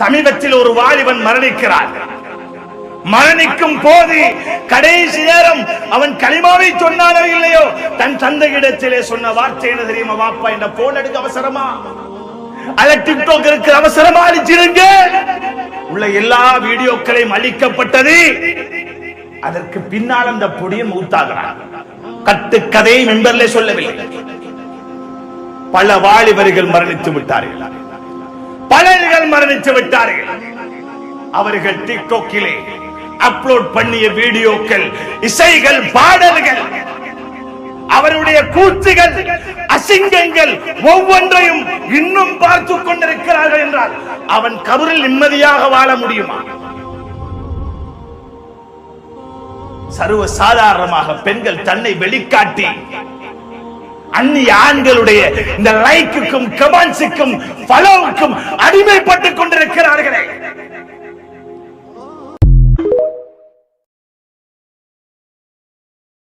சமீபத்தில் ஒரு வாலிபன் மரணிக்கிறார். மரணிக்கும் போது கடைசி நேரம் அவன் களிமாவை சொன்னானோ இல்லையோ தன் தந்தையிடத்திலே சொன்ன வார்த்தை என்ன தெரியுமா வாப்பா இந்த போன் எடுக்க அவசரமா? அல்ல டிக்டாக் இருக்கிற அவசரமா அழிச்சிருங்க உள்ள எல்லா வீடியோக்களையும் அளிக்கப்பட்டது அதற்கு பின்னால் அந்த பொடியன் மூத்தாகிறான். கட்டுக்கதையை மெம்பர்ல சொல்லவில்லை. பல வாலிபர்கள் மரணித்து விட்டார்கள். மரணித்து விட்டார்கள். அவர்கள் டிக்டாக்கிலே அப்லோட் பண்ணிய வீடியோக்கள் இசைகள் பாடல்கள் அவருடைய கூத்துகள் அசிங்கங்கள் ஒவ்வொன்றையும் இன்னும் பார்த்து கொண்டிருக்கிறார்கள் என்றால் அவன் கபரில் நிம்மதியாக வாழ முடியுமா? சர்வ சாதாரணமாக பெண்கள் தன்னை வெளிக்காட்டி அந்நிய ஆண்களுடைய இந்த லைக்குக்கும் கமெண்ட்ஸுக்கும் ஃபாலோவுக்கும் கொண்டு